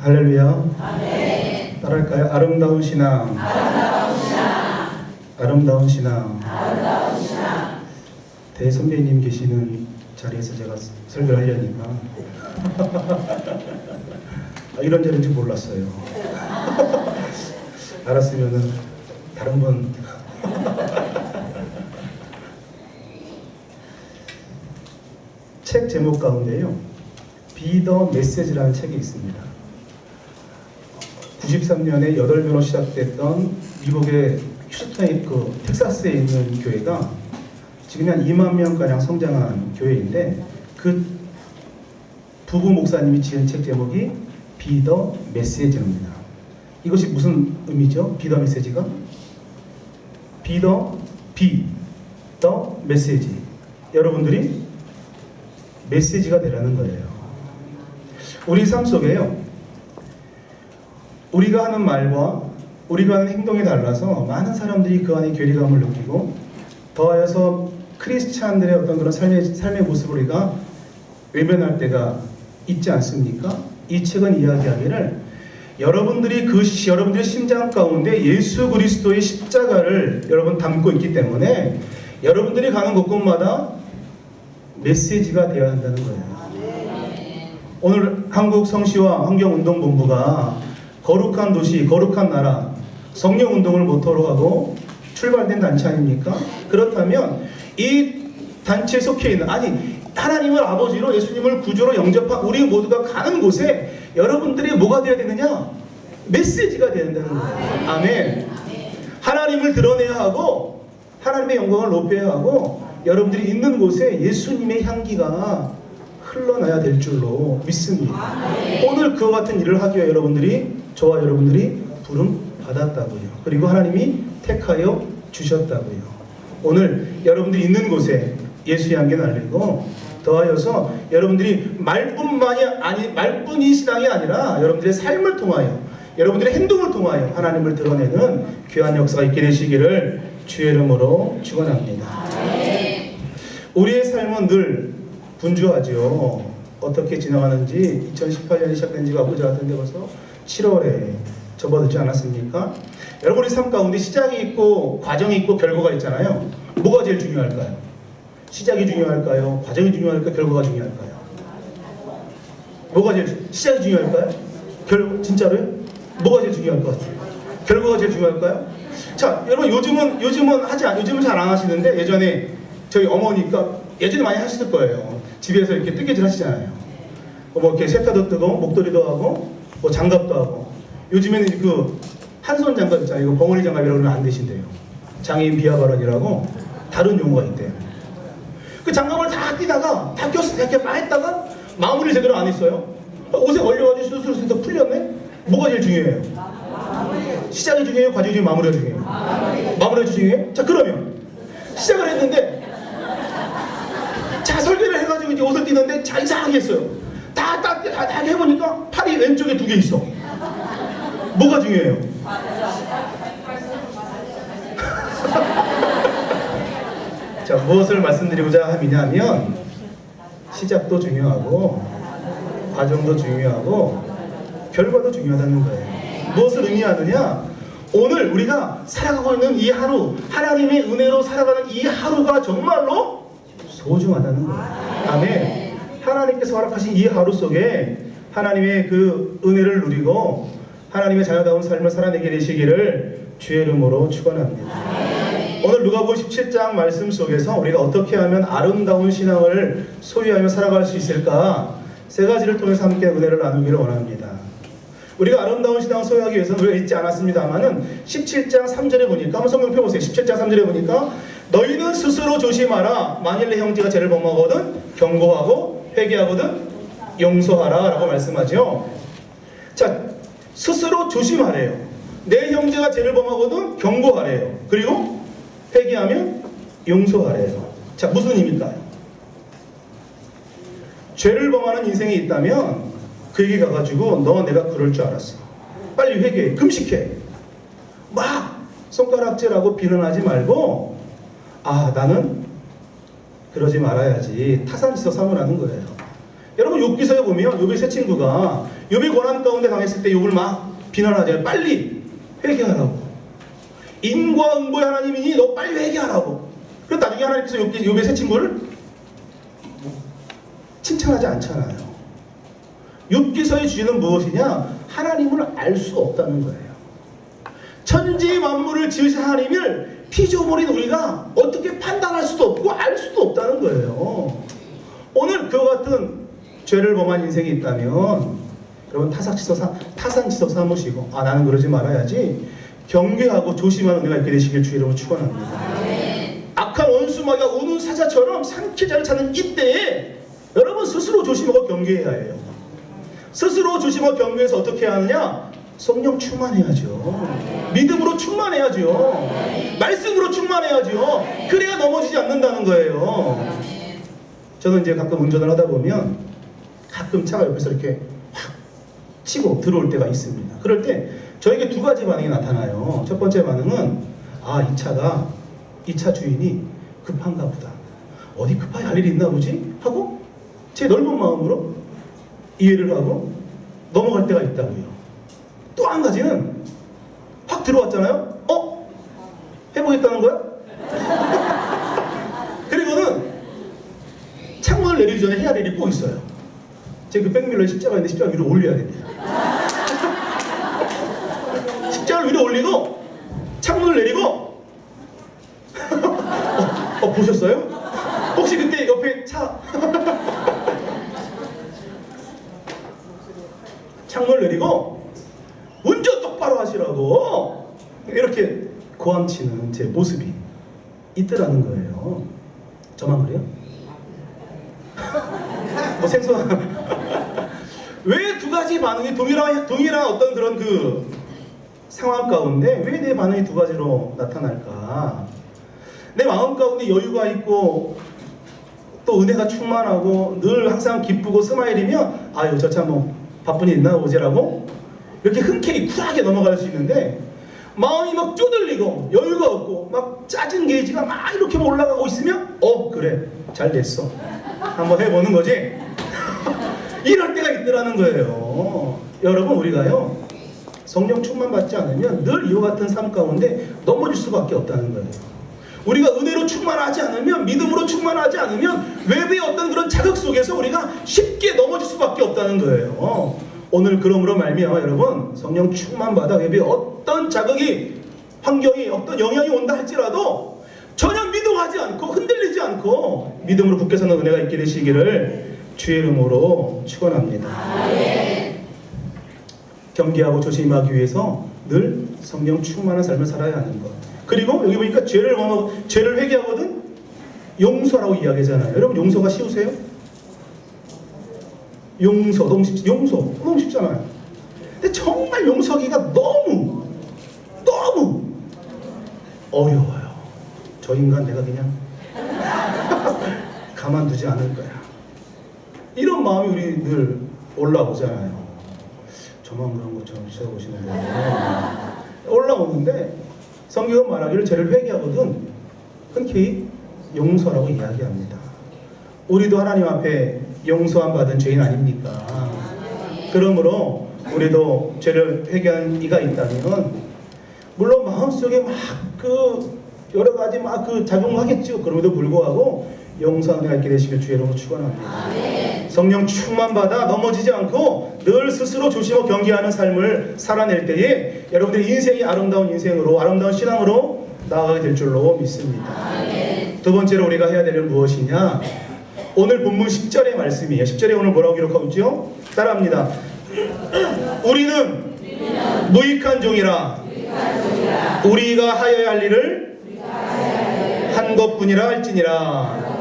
할렐루야. 따라할까요? 아름다운 신앙. 아름다운 신앙. 대 선배님 계시는 자리에서 제가 설교를 하려니까 아, 이런 자리인지 몰랐어요. 알았으면은 다른 분 책 제목 가운데요. 비더 메시지라는 책이 있습니다. 93년에 8명으로 시작됐던 미국의 휴스턴의 그 텍사스에 있는 교회가 지금 한 2만 명가량 성장한 교회인데 그 부부 목사님이 지은 책 제목이 비더 메시지입니다. 이것이 무슨 의미죠? 비더 메시지가? 비더 비, 더 메시지. 여러분들이 메시지가 되라는 거예요. 우리 삶 속에요. 우리가 하는 말과 우리가 하는 행동이 달라서 많은 사람들이 그 안에 괴리감을 느끼고 더하여서 크리스찬들의 어떤 그런 삶의, 삶의 모습을 우리가 외면할 때가 있지 않습니까? 이 책은 이야기하기를 여러분들이 그 시- 여러분들의 심장 가운데 예수 그리스도의 십자가를 여러분 담고 있기 때문에 여러분들이 가는 곳곳마다 메시지가 되어야 한다는 거예요. 오늘 한국 성시와 환경운동본부가 거룩한 도시, 거룩한 나라, 성령 운동을 모토로 하고 출발된 단체 아닙니까? 그렇다면 이 단체에 속해 있는 아니 하나님을 아버지로 예수님을 구주로 영접한 우리 모두가 가는 곳에 여러분들이 뭐가 되어야 되느냐? 메시지가 되어야 된다는 거예요. 아멘. 하나님을 드러내야 하고 하나님의 영광을 높여야 하고 여러분들이 있는 곳에 예수님의 향기가 흘러나야 될 줄로 믿습니다. 오늘 그와 같은 일을 하기 위해 여러분들이 저와 여러분들이 부름 받았다고요. 그리고 하나님이 택하여 주셨다고요. 오늘 여러분들이 있는 곳에 예수의 향기 날리고 더하여서 여러분들이 말뿐만이 아니 말뿐인 신앙이 아니라 여러분들의 삶을 통하여 여러분들의 행동을 통하여 하나님을 드러내는 귀한 역사가 있게 되시기를 주의 이름으로 축원합니다. 우리의 삶은 늘 분주하죠. 어떻게 지나가는지 2018년이 시작된 지가 엊그제 같은데 벌써 7월에 접어들지 않았습니까? 여러분 우리 삶 가운데 시작이 있고 과정이 있고 결과가 있잖아요. 뭐가 제일 중요할까요? 시작이 중요할까요? 과정이 중요할까요? 결과가 중요할까요? 뭐가 제일 중- 시작이 중요할까요? 결 진짜로요? 뭐가 제일 중요할 것 같아요? 결과가 제일 중요할까요? 자, 여러분 요즘은 요즘은 하지 않 요즘은 잘 안 하시는데 예전에 저희 어머니가 예전에 많이 하셨을 거예요. 집에서 이렇게 뜨개질 하시잖아요. 뭐 이렇게 세타도 뜨고 목도리도 하고 뭐 장갑도 하고 요즘에는 그 한손 장갑 있잖아요. 이거 벙어리 장갑이라고 그러면 안 되신대요. 장애인 비하 발언이라고 다른 용어가 있대요. 그 장갑을 다 끼다가 다 꼈어, 다 꼈다 했다가 마무리 제대로 안 했어요. 옷에 걸려가지고 수술수술 풀렸네. 뭐가 제일 중요해요? 시작이 중요해요? 과정이 중요해요? 마무리가 중요해요? 마무리가 중요해요? 자 그러면 시작을 했는데 자 설계를 해가지고 이제 옷을 띄는데 자 이상하게 했어요. 다, 다, 해보니까 팔이 왼쪽에 두 개 있어. 뭐가 중요해요? 자 무엇을 말씀드리고자 함이냐면 시작도 중요하고 과정도 중요하고 결과도 중요하다는 거예요. 무엇을 의미하느냐? 오늘 우리가 살아가고 있는 이 하루, 하나님의 은혜로 살아가는 이 하루가 정말로 소중하다는 거예요. 아멘. 하나님께서 허락하신 이 하루 속에 하나님의 그 은혜를 누리고 하나님의 자녀다운 삶을 살아내게 되시기를 주의 이름으로 축원합니다. 오늘 누가복음 17장 말씀 속에서 우리가 어떻게 하면 아름다운 신앙을 소유하며 살아갈 수 있을까 세 가지를 통해서 함께 은혜를 나누기를 원합니다. 우리가 아름다운 신앙을 소유하기 위해서는 우리가 잊지 않았습니다만은 17장 3절에 보니까 한번 성경 펴보세요. 17장 3절에 보니까 너희는 스스로 조심하라. 만일 내 형제가 죄를 범하거든 경고하고 회개하거든 용서하라 라고 말씀하죠. 자, 스스로 조심하래요. 내 형제가 죄를 범하거든 경고하래요. 그리고 회개하면 용서하래요. 자, 무슨 의미일까요? 죄를 범하는 인생이 있다면 그에게 가가지고 너 내가 그럴 줄 알았어. 빨리 회개해. 금식해. 막 손가락질하고 비난하지 말고 아 나는 그러지 말아야지 타산지서 삼으라는 거예요. 여러분 욥기서에 보면 욥의 세 친구가 욥이 고난 가운데 당했을 때 욥을 막 비난하잖아요. 빨리 회개하라고. 인과 응보의 하나님이니 너 빨리 회개하라고. 그래서 나중에 하나님께서 욥, 욥의 세 친구를 칭찬하지 않잖아요. 욥기서의 주제는 무엇이냐? 하나님을 알 수 없다는 거예요. 천지 만물을 지으신 하나님을 피조물인 우리가 어떻게 판단할 수도 없고 알 수도 없다는 거예요. 오늘 그와 같은 죄를 범한 인생이 있다면 여러분 타삭지서 사, 타산지서 삼으시고 아 나는 그러지 말아야지 경계하고 조심하는 은혜가 있게 되시길 주 이름으로 축원합니다. 악한 원수마가 우는 사자처럼 상쾌자를 찾는 이때에 여러분 스스로 조심하고 경계해야 해요. 스스로 조심하고 경계해서 어떻게 하느냐? 성령 충만해야죠. 믿음으로 충만해야죠. 말씀으로 충만해야죠. 그래야 넘어지지 않는다는 거예요. 저는 이제 가끔 운전을 하다 보면 가끔 차가 옆에서 이렇게 확 치고 들어올 때가 있습니다. 그럴 때 저에게 두 가지 반응이 나타나요. 첫 번째 반응은 아, 이 차가 이 차 주인이 급한가 보다. 어디 급하게 할 일이 있나 보지? 하고 제 넓은 마음으로 이해를 하고 넘어갈 때가 있다고요. 또 한 가지는 확 들어왔잖아요. 어? 해보겠다는 거야? 그리고는 창문을 내리기 전에 해야 될 일이 꼭 있어요. 제그 백밀러에 십자가 있는데 십자가 위로 올려야 됩니다. 십자가를 위로 올리고 창문을 내리고 어, 어, 보셨어요? 혹시 그때 옆에 차 창문을 내리고 운전 똑바로 하시라고 이렇게 고함치는 제 모습이 있더라는 거예요. 저만 그래요? 뭐 생소한 왜 두 가지 반응이 동일한 동일한 어떤 그런 그 상황 가운데 왜 내 반응이 두 가지로 나타날까? 내 마음 가운데 여유가 있고 또 은혜가 충만하고 늘 항상 기쁘고 스마일이면 아유 저 참 뭐 바쁜 일 있나 보지라고 이렇게 흔쾌히 쿨하게 넘어갈 수 있는데 마음이 막 쪼들리고 여유가 없고 막 짜증 게이지가 막 이렇게 올라가고 있으면 어 그래 잘 됐어. 한번 해보는 거지? 이럴 때가 있더라는 거예요. 여러분 우리가요 성령 충만 받지 않으면 늘 이와 같은 삶 가운데 넘어질 수밖에 없다는 거예요. 우리가 은혜로 충만하지 않으면 믿음으로 충만하지 않으면 외부의 어떤 그런 자극 속에서 우리가 쉽게 넘어질 수밖에 없다는 거예요. 오늘 그러므로 말미암아 여러분 성령 충만 받아 외부의 어떤 자극이 환경이 어떤 영향이 온다 할지라도 전혀 미동하지 않고 흔들리지 않고 믿음으로 굳게 서는 은혜가 있게 되시기를 주의 이름으로 축원합니다. 경계하고 조심하기 위해서 늘 성령 충만한 삶을 살아야 하는 것. 그리고 여기 보니까 죄를 죄를 회개하거든 용서라고 이야기하잖아요. 여러분 용서가 쉬우세요? 용서 너무 쉽 용서 너무 쉽잖아요. 근데 정말 용서하기가 너무 너무 어려워요. 저 인간 내가 그냥 가만두지 않을 거야. 이런 마음이 우리 늘 올라오잖아요. 저만 그런 것처럼 쳐다보시는데 올라오는데 성경은 말하기를 죄를 회개하거든 흔쾌히 용서라고 이야기합니다. 우리도 하나님 앞에 용서함 받은 죄인 아닙니까? 그러므로 우리도 죄를 회개한 이가 있다면 물론 마음속에 막 그 여러 가지 막 그 작용하겠죠. 그럼에도 불구하고 용서하는 있게 되시길 주의 이름으로 축원합니다. 성령 충만 받아 넘어지지 않고 늘 스스로 조심하고 경계하는 삶을 살아낼 때에 여러분들의 인생이 아름다운 인생으로 아름다운 신앙으로 나아가게 될 줄로 믿습니다. 두 번째로 우리가 해야 될 일은 무엇이냐? 오늘 본문 10절의 말씀이에요. 10절에 오늘 뭐라고 기록하고 있죠? 따라합니다. 우리는 무익한 종이라 우리가 하여야 할 일을 한 것뿐이라 할지니라.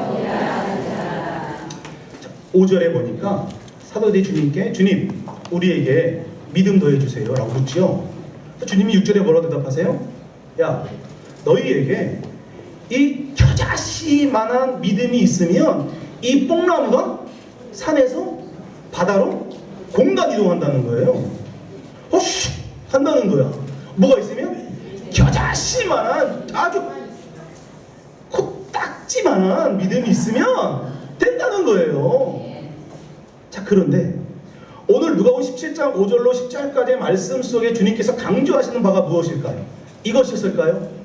5절에 보니까 사도들이 주님께 주님 우리에게 믿음 더해 주세요 라고 묻지요 주님이 6절에 뭐라고 대답하세요? 야 너희에게 이 겨자씨만한 믿음이 있으면 이 뽕나무가 산에서 바다로 공간 이동한다는 거예요 호쉬 한다는 거야 뭐가 있으면 겨자씨만한 아주 코딱지만한 믿음이 있으면 된다는 거예요. 자, 그런데 오늘 누가복음 17장 5절로 10절까지의 말씀 속에 주님께서 강조하시는 바가 무엇일까요? 이것이었을까요?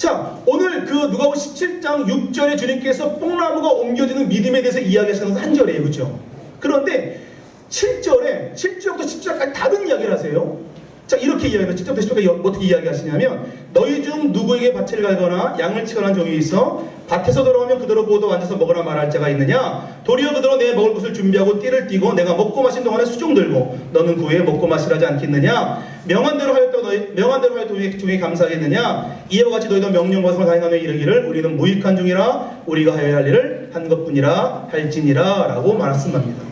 자, 오늘 그 누가복음 17장 6절에 주님께서 뽕나무가 옮겨지는 믿음에 대해서 이야기하시는 것은 한 절이에요. 그렇죠? 그런데 7절에 7절부터 10절까지 다른 이야기를 하세요. 자, 이렇게 이야기해요. 7절부터 10절까지 어떻게 이야기하시냐면 너희 중 누구에게 밭을 갈거나 양을 치거나 한 종이 있어 밭에서 돌아오면 그대로 보도 앉아서 먹으라 말할 자가 있느냐 도리어 그대로 내 먹을 것을 준비하고 띠를 띠고 내가 먹고 마신 동안에 수종 들고 너는 그 후에 먹고 마시라지 않겠느냐 명한 대로 하였다 너희 명한 대로 하였다 너희 종이 감사하겠느냐 이와 같이 너희도 명령과 성을 다행하며 이르기를 우리는 무익한 중이라 우리가 하여야 할 일을 한 것뿐이라 할지니라 라고 말씀합니다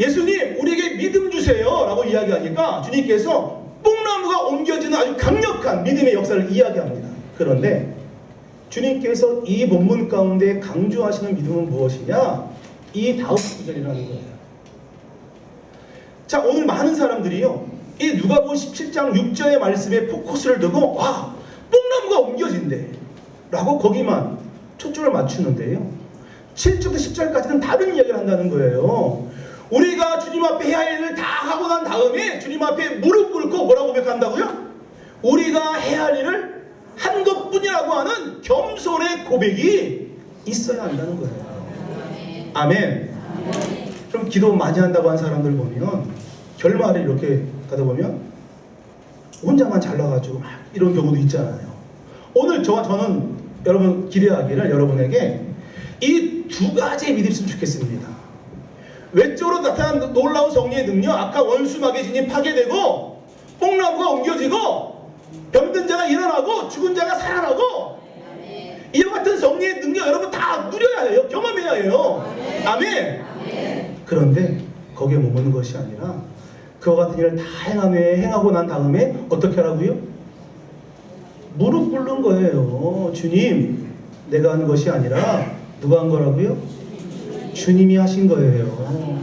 예수님 우리에게 믿음 주세요 라고 이야기하니까 주님께서 뽕나무가 옮겨지는 아주 강력한 믿음의 역사를 이야기합니다 그런데 주님께서 이 본문 가운데 강조하시는 믿음은 무엇이냐? 이 다음 구절이라는 거예요. 자, 오늘 많은 사람들이요. 이 누가복음 17장 6절의 말씀에 포커스를 두고 와, 뽕나무가 옮겨진대. 라고 거기만 초점을 맞추는데요. 7절부터 10절까지는 다른 이야기를 한다는 거예요. 우리가 주님 앞에 해야 할 일을 다 하고 난 다음에 주님 앞에 무릎 꿇고 뭐라고 고백한다고요? 우리가 해야 할 일을 한 것뿐이라고 하는 겸손의 고백이 있어야 한다는 거예요. 아멘. 그럼 기도 많이 한다고 한 사람들 보면 결말에 이렇게 가다 보면 혼자만 잘나가지고 막 이런 경우도 있잖아요. 오늘 저와 저는 여러분 기대하기를 여러분에게 이 두 가지의 믿음 있으면 좋겠습니다. 외적으로 나타난 놀라운 성리의 능력, 아까 원수 마귀진이 파괴되고 뽕나무가 옮겨지고 병든 자가 일어나고 죽은 자가 살아나고 이와 같은 성리의 능력 여러분 다 누려야 해요. 경험해야 해요. 아멘. 그런데 거기에 머무는 것이 아니라 그와 같은 일을 다 후에 행하고 난 다음에 어떻게 하라고요? 무릎 꿇는 거예요. 주님, 내가 한 것이 아니라 누가 한 거라고요? 주님이 하신 거예요.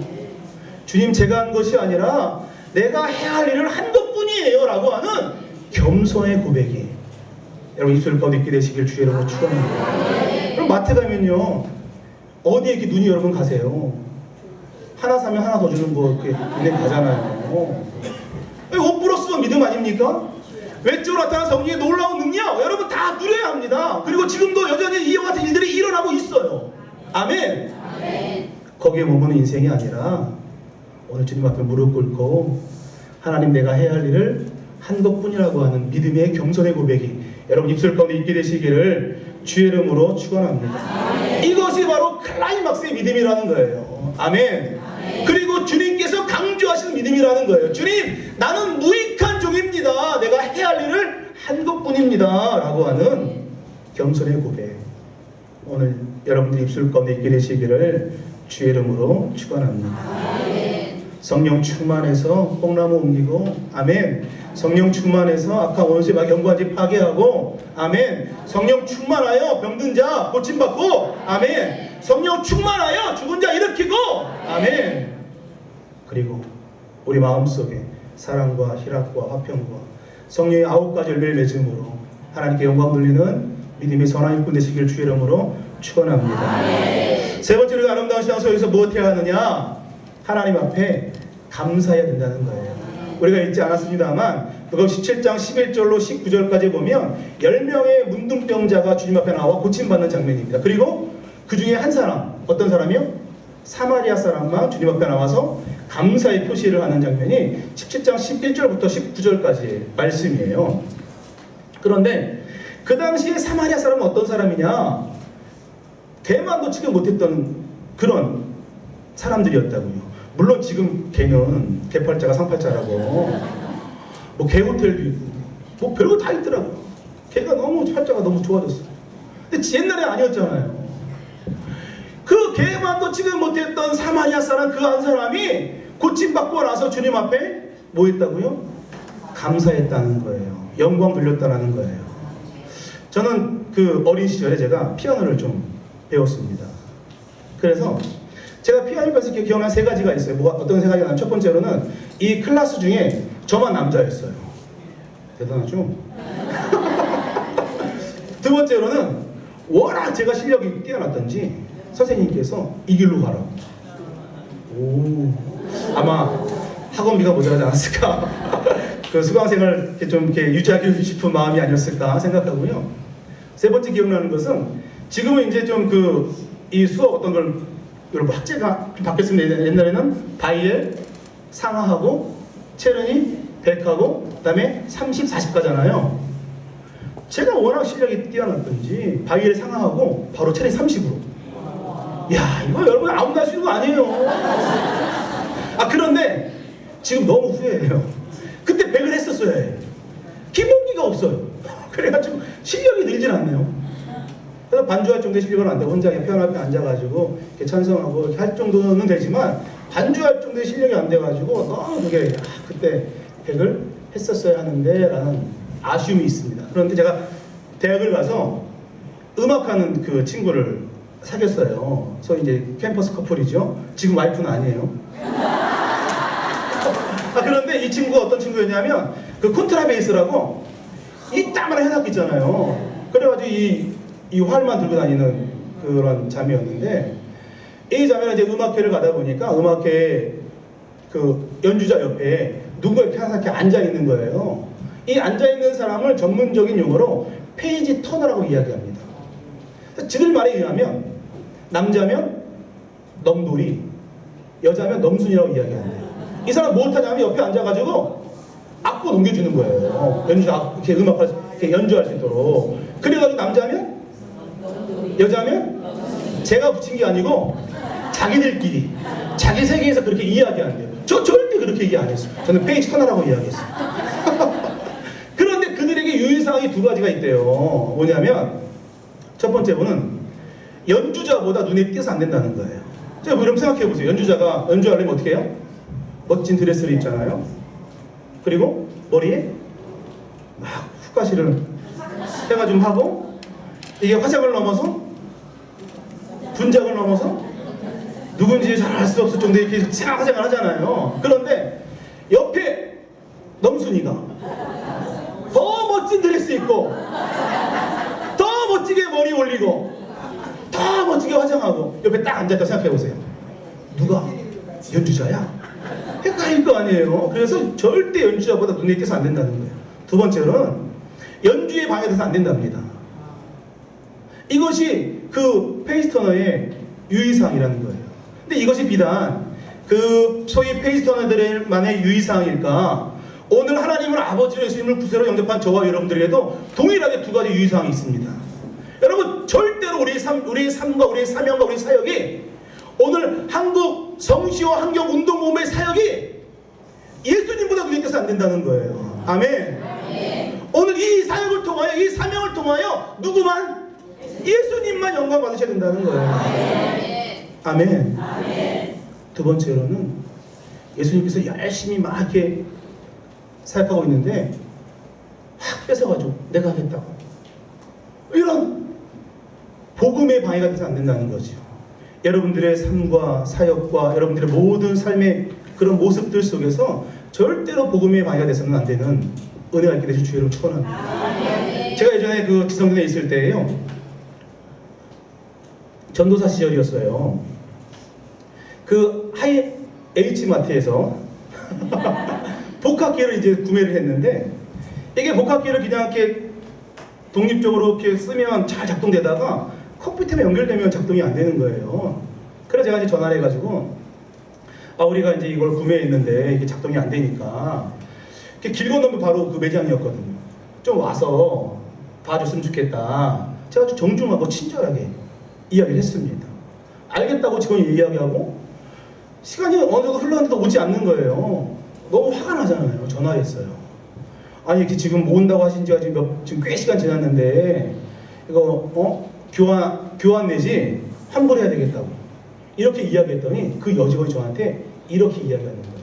주님 제가 한 것이 아니라 내가 해야 할 일을 한 것뿐이에요. 라고 하는 겸손의 고백이 여러분 입술 가운데 있게 되시길 주의 이름으로 축원합니다. 그럼 마트 가면요. 어디에 이렇게 눈이 여러분 가세요? 하나 사면 하나 더 주는 거 이렇게 눈에 가잖아요. 옷 플러스가 믿음 아닙니까? 외적으로 나타난 성령의 놀라운 능력 여러분 다 누려야 합니다. 그리고 지금도 여전히 이와 같은 일들이 일어나고 있어요. 아멘. 거기에 머무는 인생이 아니라 오늘 주님 앞에 무릎 꿇고 하나님 내가 해야 할 일을 한 것뿐이라고 하는 믿음의 겸손의 고백이 여러분 입술 가운데 있게 되시기를 주의 이름으로 축원합니다. 이것이 바로 클라이막스의 믿음이라는 거예요. 아멘. 그리고 주님께서 강조하시는 믿음이라는 거예요. 주님, 나는 무익한 종입니다. 내가 해야 할 일을 한 것뿐입니다. 라고 하는 겸손의 고백. 오늘 여러분들 입술 있게 되시기를 주의 이름으로 축원합니다. 성령 충만해서 뽕나무 옮기고 아멘. 성령 충만해서 아까 원수의 막 연구한지 파괴하고 아멘. 성령 충만하여 병든 자 고침 받고 아멘. 성령 충만하여 죽은 자 일으키고 아멘. 그리고 우리 마음속에 사랑과 희락과 화평과 성령의 아홉 가지 열매를 맺음으로 하나님께 영광 돌리는 믿음의 선한 일꾼 되시길 주의 이름으로 축원합니다. 세 번째로 아름다운 신앙 속에서 무엇 해야 하느냐? 하나님 앞에 감사해야 된다는 거예요. 우리가 읽지 않았습니다만 그거 17장 11절로 19절까지 보면 10명의 문둥병자가 주님 앞에 나와 고침받는 장면입니다. 그리고 그 중에 한 사람, 어떤 사람이요? 사마리아 사람만 주님 앞에 나와서 감사의 표시를 하는 장면이 17장 11절부터 19절까지의 말씀이에요. 그런데 그 당시에 사마리아 사람은 어떤 사람이냐? 대만도 치지 못했던 그런 사람들이었다고요. 물론 지금 개는 개팔자가 상팔자라고 뭐 개호텔도 있고 뭐 별거 다 있더라고요. 개가 너무 팔자가 너무 좋아졌어요. 근데 옛날에 아니었잖아요. 그 개만도 치지 못했던 사마리아 사람 그 한 사람이 고침받고 나서 주님 앞에 뭐 했다고요? 감사했다는 거예요. 영광 돌렸다는 거예요. 저는 그 어린 시절에 제가 피아노를 좀 배웠습니다. 그래서 제가 피아노 배워서 기- 기억나는 세 가지가 있어요. 뭐 어떤 세 가지가 나면 첫 번째로는 이 클래스 중에 저만 남자였어요. 대단하죠? 두 번째로는 워낙 제가 실력이 뛰어났던지 선생님께서 이 길로 가라고. 오, 아마 학원비가 모자라지 않았을까. 그 수강생을 좀 이렇게 유지하고 싶은 마음이 아니었을까 생각하고요. 세 번째 기억나는 것은 지금은 이제 좀 그 이 수업 어떤 걸 여러분 학제가 좀 바뀌었습니다. 옛날에는 바이엘, 상하하고 체르니, 백하고 그다음에 30, 40가잖아요. 제가 워낙 실력이 뛰어났던지 바이엘 상하하고 바로 체르니 30으로. 야 이거 여러분 아무나 할수 있는 거 아니에요. 아 그런데 지금 너무 후회해요. 그때 100을 했었어야 해. 기본기가 없어요. 그래가지고 실력이 늘진 않네요. 그래서 반주할 정도의 실력은 안 되고 혼자 피아노 앞에 앉아가지고 이렇게 찬성하고 이렇게 할 정도는 되지만 반주할 정도의 실력이 안 돼가지고 너무 그게 아, 그때 100을 했었어야 하는데 라는 아쉬움이 있습니다. 그런데 제가 대학을 가서 음악하는 그 친구를 사귀었어요. 소위 이제 캠퍼스 커플이죠. 지금 와이프는 아니에요. 아, 그런데 이 친구가 어떤 친구였냐면 그 콘트라베이스라고 이 따만한 현악기 있잖아요. 그래가지고 이, 이 활만 들고 다니는 그런 자매였는데 이 자매는 이제 음악회를 가다 보니까 음악회 그 연주자 옆에 누가 이렇게 항상 앉아 있는 거예요. 이 앉아 있는 사람을 전문적인 용어로 페이지 터너라고 이야기합니다. 그래서 지들 말에 의하면 남자면 넘돌이, 여자면 넘순이라고 이야기하는데 이 사람 뭘 타냐면 옆에 앉아가지고 악보 넘겨주는 거예요. 연주 악 이렇게 음악할 수- 이렇게 연주할 수 있도록. 그래가지고 남자면 여자면 제가 붙인 게 아니고 자기들끼리 자기 세계에서 그렇게 이야기한대요. 저 절대 그렇게 얘기 안 했어요. 저는 페이지 터나라고 이야기했어요. 그런데 그들에게 유의사항이 두 가지가 있대요. 뭐냐면 첫 번째 분은 연주자보다 눈에 띄어서 안 된다는 거예요. 자, 여러분 생각해 보세요. 연주자가 연주하려면 어떻게 해요? 멋진 드레스를 입잖아요. 그리고 머리에 막 훅가시를 해가 좀 하고 이게 화장을 넘어서 분장을 넘어서 누군지 잘 알 수 없을 정도의 이렇게 진한 화장을 하잖아요. 그런데 옆에 넘순이가 더 멋진 드레스 입고 더 멋지게 머리 올리고 옆에 딱 앉았다 생각해 보세요. 누가 연주자야? 헷갈릴 거 아니에요. 그래서 절대 연주자보다 눈에 띄어서 안 된다는 거예요. 두 번째로는 연주에 방해돼서 안 된답니다. 이것이 그 페이스터너의 유의사항이라는 거예요. 근데 이것이 비단 그 소위 페이스터너들만의 유의사항일까? 오늘 하나님을 아버지로 예수님을 구세로 영접한 저와 여러분들에게도 동일하게 두 가지 유의사항이 있습니다. 여러분 절대로 우리의 삶, 우리의 삶과 우리의 사명과 우리의 사역이 오늘 한국 성시와 환경 운동 모임의 사역이 예수님보다 눈에 띄어서 안 된다는 거예요. 아멘. 오늘 이 사역을 통하여 이 사명을 통하여 누구만 예수님만 영광 받으셔야 된다는 거예요. 아멘. 두 번째로는 예수님께서 열심히 막 이렇게 사역하고 있는데 확 뺏어가지고 내가 하겠다고 이런 복음의 방해가 돼서 안 된다는 거죠. 여러분들의 삶과 사역과 여러분들의 모든 삶의 그런 모습들 속에서 절대로 복음의 방해가 돼서는 안 되는 은혜가 있게 되실 주의를 축원합니다. 제가 예전에 그 지성전에 있을 때에요. 전도사 시절이었어요. 그 하이 H 마트에서 복합기를 이제 구매를 했는데 이게 복합기를 그냥 이렇게 독립적으로 이렇게 쓰면 잘 작동되다가 컴퓨터에 연결되면 작동이 안 되는 거예요. 그래서 제가 이제 전화를 해가지고 아 우리가 이제 이걸 구매했는데 이게 작동이 안 되니까 길 건너면 바로 그 매장이었거든요. 좀 와서 봐줬으면 좋겠다. 제가 아주 정중하고 친절하게 이야기를 했습니다. 알겠다고 직원이 이야기하고 시간이 어느 정도 흘렀는데도 오지 않는 거예요. 너무 화가 나잖아요. 전화했어요. 아니 이렇게 지금 모은다고 하신 지가 지금 몇, 지금 꽤 시간 지났는데 이거 어 교환 교환 내지 환불해야 되겠다고 이렇게 이야기했더니 그 여직원이 저한테 이렇게 이야기하는 거예요.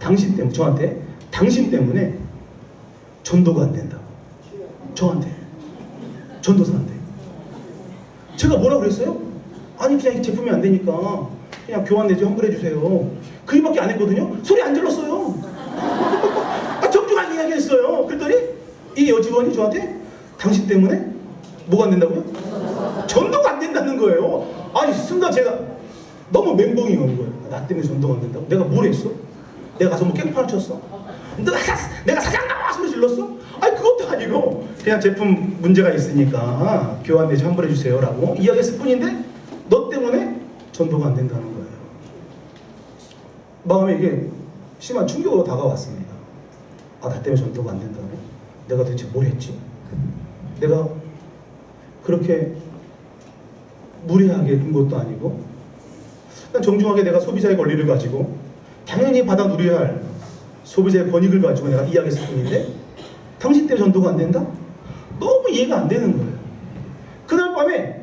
당신 때문에 저한테 당신 때문에 전도가 안 된다. 저한테 전도사한테 제가 뭐라 그랬어요? 아니 그냥 이 제품이 안 되니까 그냥 교환 내지 환불해 주세요. 그 일밖에 안 했거든요. 소리 안 질렀어요. 아, 정중하게 이야기했어요. 그랬더니 이 여직원이 저한테 당신 때문에 뭐가 안 된다고요? 전도가 안 된다는 거예요. 아니 순간 제가 너무 멘붕이 오는 거예요. 나 때문에 전도가 안 된다고? 내가 뭘 했어? 내가 가서 뭐 깽판을 쳤어? 내가, 사, 내가 사장 나와 소리 질렀어? 아니 그것도 아니고 그냥 제품 문제가 있으니까 교환 대신 환불해 주세요 라고 이야기했을 뿐인데 너 때문에 전도가 안 된다는 거예요. 마음에 이게 심한 충격으로 다가왔습니다. 아, 나 때문에 전도가 안 된다고? 내가 도대체 뭘 했지? 내가 그렇게 무례하게 군 것도 아니고 난 정중하게 내가 소비자의 권리를 가지고 당연히 받아 누려야 할 소비자의 권익을 가지고 내가 이야기했을 뿐인데 당신 때문에 전도가 안 된다? 너무 이해가 안 되는 거예요. 그날 밤에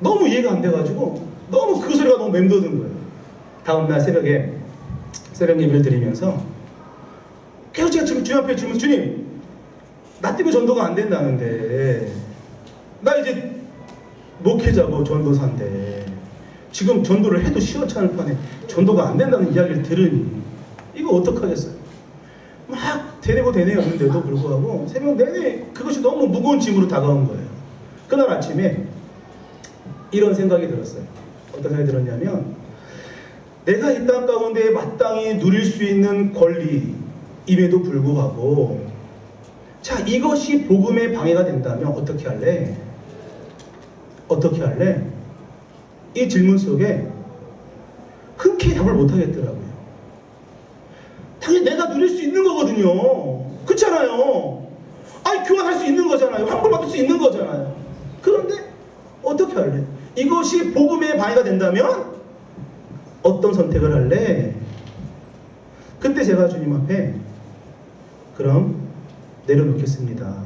너무 이해가 안 돼가지고 너무 그 소리가 너무 맴도는 거예요. 다음날 새벽에 새벽 예배를 드리면서 계속 제가 지금 주님 앞에 주면 주님 나 때문에 전도가 안 된다는데 나 이제 목회자고 전도사인데 지금 전도를 해도 시원찮을 판에 전도가 안 된다는 이야기를 들으니 이거 어떡하겠어요? 막 대내고 대내였는데도 불구하고 새벽 내내 그것이 너무 무거운 짐으로 다가온 거예요. 그날 아침에 이런 생각이 들었어요. 어떤 생각이 들었냐면 내가 이 땅 가운데 마땅히 누릴 수 있는 권리임에도 불구하고 자 이것이 복음의 방해가 된다면 어떻게 할래? 어떻게 할래? 이 질문 속에 흔쾌히 답을 못 하겠더라고요. 당연히 내가 누릴 수 있는 거거든요. 그렇잖아요. 아니 교환할 수 있는 거잖아요. 환불받을 수 있는 거잖아요. 그런데 어떻게 할래? 이것이 복음의 방해가 된다면 어떤 선택을 할래? 그때 제가 주님 앞에 그럼 내려놓겠습니다.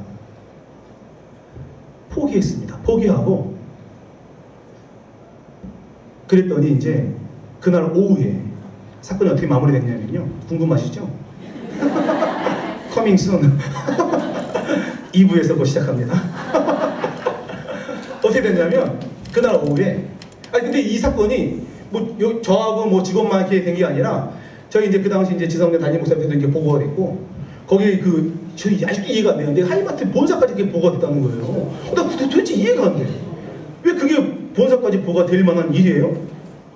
포기했습니다. 포기하고 그랬더니 이제 그날 오후에 사건이 어떻게 마무리됐냐면요. 궁금하시죠? 커밍 순 2부에서 곧 시작합니다. 어떻게 됐냐면 그날 오후에 아니 근데 이 사건이 뭐 요- 저하고 뭐 직원만 이렇게 된 게 아니라 저희 이제 그 당시 이제 지성대 담임 목사님한테도 이렇게 보고가 됐고 거기 그 저희 아직도 이해가 안 되는데 하이마트 본사까지 이렇게 보고가 됐다는 거예요. 어, 나 도- 도대체 이해가 안 돼. 왜 그게 본사까지 보고가 될 만한 일이에요?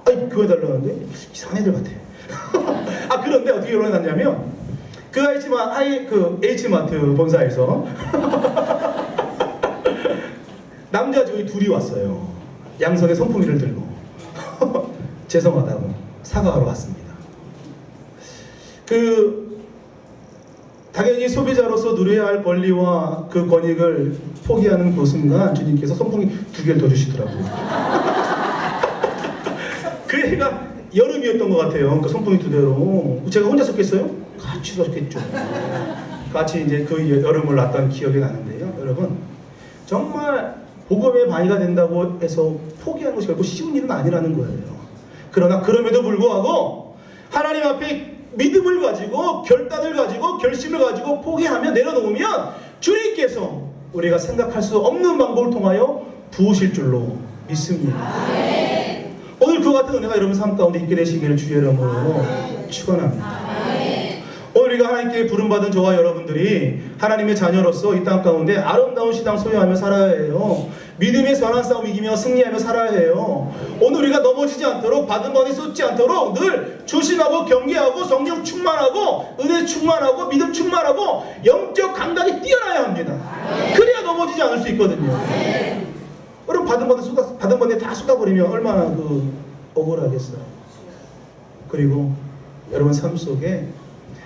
아니 교회 달라는데 이상한 애들 같아. 아 그런데 어떻게 일어났냐면 그 H마 하이 그 H마트 본사에서 남자 저희 둘이 왔어요. 양손에 선풍기를 들고 죄송하다고 사과하러 왔습니다. 그 당연히 소비자로서 누려야 할 권리와 그 권익을 포기하는 그 순간 주님께서 선풍기 두 개를 더 주시더라고요. 그 해가 여름이었던 것 같아요. 그 선풍기 두 대로 제가 혼자 썼겠어요? 같이 썼겠죠. 같이 이제 그 여름을 났던 기억이 나는데요, 여러분 정말 복음의 방해가 된다고 해서 포기하는 것이 결코 쉬운 일은 아니라는 거예요. 그러나 그럼에도 불구하고 하나님 앞에 믿음을 가지고 결단을 가지고 결심을 가지고 포기하며 내려놓으면 주님께서 우리가 생각할 수 없는 방법을 통하여 부으실 줄로 믿습니다. 오늘 그 같은 은혜가 여러분 삶 가운데 있게 되시기를 주의 이름으로 축원합니다. 오늘 우리가 하나님께 부름받은 저와 여러분들이 하나님의 자녀로서 이 땅 가운데 아름다운 신앙 소유하며 살아야 해요. 믿음의 선한 싸움 이기며 승리하며 살아야 해요. 오늘 우리가 넘어지지 않도록 받은 번이 쏟지 않도록 늘 조심하고 경계하고 성령 충만하고 은혜 충만하고 믿음 충만하고 영적 감각이 뛰어나야 합니다. 그래야 넘어지지 않을 수 있거든요. 여러분 받은 번에 쏟아 받은 번에 다 쏟아버리면 얼마나 그 억울하겠어요. 그리고 여러분 삶 속에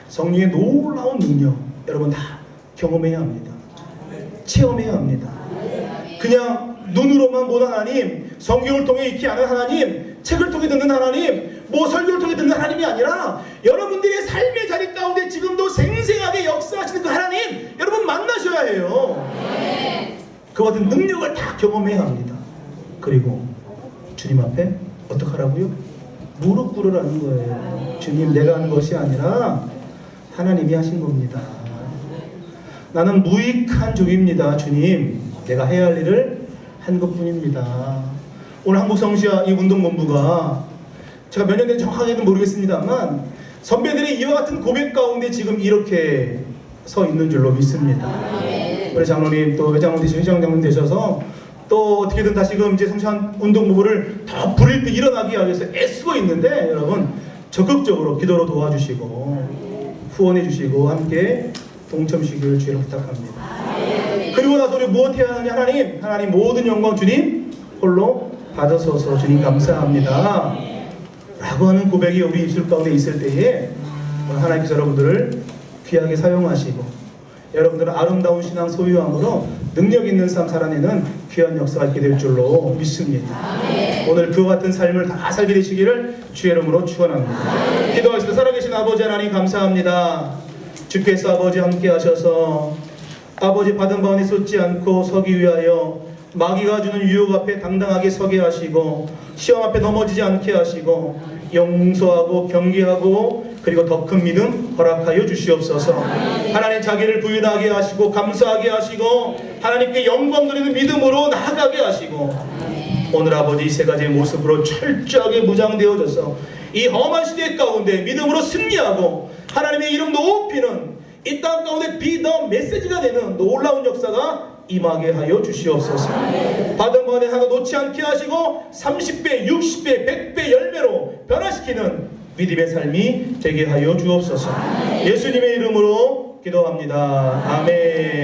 성령의 놀라운 능력 여러분 다 경험해야 합니다. 체험해야 합니다. 그냥 눈으로만 보는 하나님, 성경을 통해 익히 아는 하나님, 책을 통해 듣는 하나님, 뭐 설교를 통해 듣는 하나님이 아니라 여러분들의 삶의 자리 가운데 지금도 생생하게 역사하시는 그 하나님 여러분 만나셔야 해요. 그 같은 능력을 다 경험해야 합니다. 그리고 주님 앞에 어떻게 하라고요? 무릎 꿇으라는 거예요. 주님 내가 하는 것이 아니라 하나님이 하신 겁니다. 나는 무익한 종입니다. 주님 내가 해야 할 일을 한 것뿐입니다. 오늘 한국성시와 이 운동본부가 제가 몇 년 된 정확하게는 모르겠습니다만 선배들의 이와 같은 고백 가운데 지금 이렇게 서 있는 줄로 믿습니다. 우리 장로님 또 회장님 되시 회장님 되셔서 또 어떻게든 다시금 이제 성시한 운동부를 더 불일 듯 일어나기 위해서 애쓰고 있는데 여러분 적극적으로 기도로 도와주시고 후원해 주시고 함께 동참시기를 주의로 부탁합니다. 그리고 나서 우리 무엇 해야 하느냐 하나님 하나님 모든 영광 주님 홀로 받으소서 주님 감사합니다 라고 하는 고백이 우리 입술 가운데 있을 때에 하나님께서 여러분들을 귀하게 사용하시고 여러분들은 아름다운 신앙 소유함으로 능력 있는 삶 살아내는 귀한 역사가 있게 될 줄로 믿습니다. 오늘 그와 같은 삶을 다 살게 되시기를 주의 이름으로 축원합니다. 기도하겠습니다. 살아계신 아버지 하나님 감사합니다. 주께서 아버지 함께 하셔서 아버지 받은 바원에 쏟지 않고 서기 위하여 마귀가 주는 유혹 앞에 당당하게 서게 하시고 시험 앞에 넘어지지 않게 하시고 용서하고 경계하고 그리고 더 큰 믿음 허락하여 주시옵소서. 하나님 자기를 부인하게 하시고 감사하게 하시고 하나님께 영광 드리는 믿음으로 나아가게 하시고 오늘 아버지 이세 가지의 모습으로 철저하게 무장되어져서 이 험한 시대 가운데 믿음으로 승리하고 하나님의 이름 높이는 이 땅 가운데 비더 메시지가 되는 놀라운 역사가 임하게 하여 주시옵소서. 받은 번에 하나 놓지 않게 하시고 30배, 60배, 100배 열매로 변화시키는 믿음의 삶이 되게 하여 주옵소서. 예수님의 이름으로 기도합니다. 아멘.